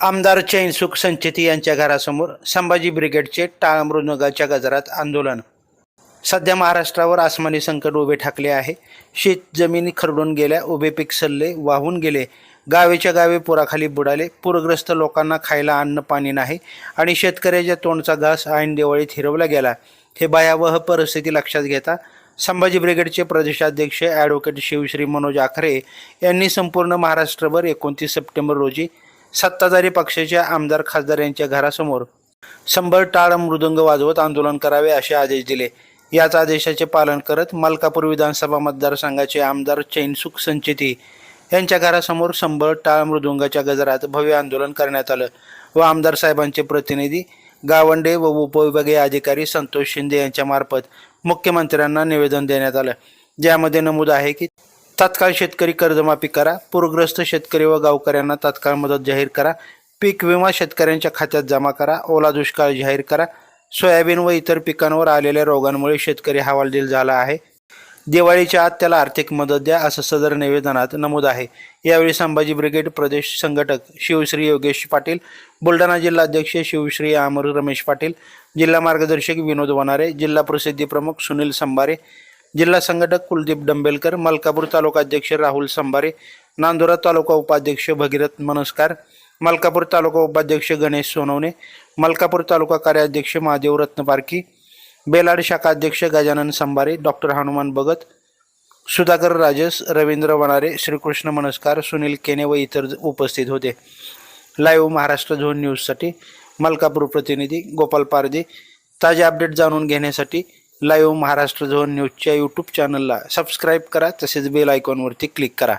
आमदार चैनसुख संचेती यांच्या घरासमोर संभाजी ब्रिगेडचे टाळमृदंगाच्या गजरात आंदोलन. सध्या महाराष्ट्रावर आसमानी संकट उभे ठाकले आहे. शेत जमिनी खरडून गेल्या उभे पीक सल्ले वाहून गेले. गावेच्या गावे पुराखाली बुडाले. पूरग्रस्त लोकांना खायला अन्न पाणी नाही आणि शेतकऱ्याच्या तोंडचा घास ऐन दिवाळीत हिरवला गेला. हे भयावह परिस्थिती लक्षात घेता संभाजी ब्रिगेडचे प्रदेशाध्यक्ष ॲडव्होकेट शिवश्री मनोज आखरे यांनी संपूर्ण महाराष्ट्रभर एकोणतीस सप्टेंबर रोजी सत्ताधारी पक्षाच्या आमदार खासदार यांच्या घरासमोर शंभर टाळ मृदंग वाजवत आंदोलन करावे असे आदेश दिले. याच आदेशाचे पालन करत मलकापूर विधानसभा मतदारसंघाचे आमदार चैनसुख संचेती यांच्या घरासमोर शंभर टाळ मृदुंगाच्या गजरात भव्य आंदोलन करण्यात आलं व आमदार साहेबांचे प्रतिनिधी गावंडे व उपविभागीय अधिकारी संतोष शिंदे यांच्यामार्फत मुख्यमंत्र्यांना निवेदन देण्यात आलं. ज्यामध्ये नमूद आहे की तात्काळ शेतकरी कर्जमाफी करा. पूरग्रस्त शेतकरी व गावकऱ्यांना तात्काळ मदत जाहीर करा. पीक विमा शेतकऱ्यांच्या खात्यात जमा करा. ओला दुष्काळ जाहीर करा. सोयाबीन व इतर पिकांवर आलेल्या रोगांमुळे शेतकरी हवालदिल झाला आहे. दिवाळीच्या आत त्याला आर्थिक मदत द्या असं सदर निवेदनात नमूद आहे. यावेळी संभाजी ब्रिगेड प्रदेश संघटक शिवश्री योगेश पाटील बुलढाणा जिल्हाध्यक्ष शिवश्री अमर रमेश पाटील जिल्हा मार्गदर्शक विनोद वनारे जिल्हा प्रसिद्धी प्रमुख सुनील संभारे जिल्हा संघटक कुलदीप डंबेलकर मलकापूर तालुका अध्यक्ष राहुल संभारे नांदुरा तालुका उपाध्यक्ष भगीरथ मनस्कार मलकापूर तालुका उपाध्यक्ष गणेश सोनवणे मलकापूर तालुका कार्याध्यक्ष महादेव रत्नपारकी बेलाड शाखा अध्यक्ष गजानन संभारे डॉक्टर हनुमान भगत सुधाकर राजस रवींद्र वनारे श्रीकृष्ण मनस्कार सुनील केने व इतर उपस्थित होते. लाईव्ह महाराष्ट्र झोन न्यूजसाठी मलकापूर प्रतिनिधी गोपाल पारदे. ताजे अपडेट जाणून घेण्यासाठी लाईव्ह महाराष्ट्र झोन न्यूजच्या यूट्यूब चॅनलला सबस्क्राईब करा तसेच बेल आयकॉनवरती क्लिक करा.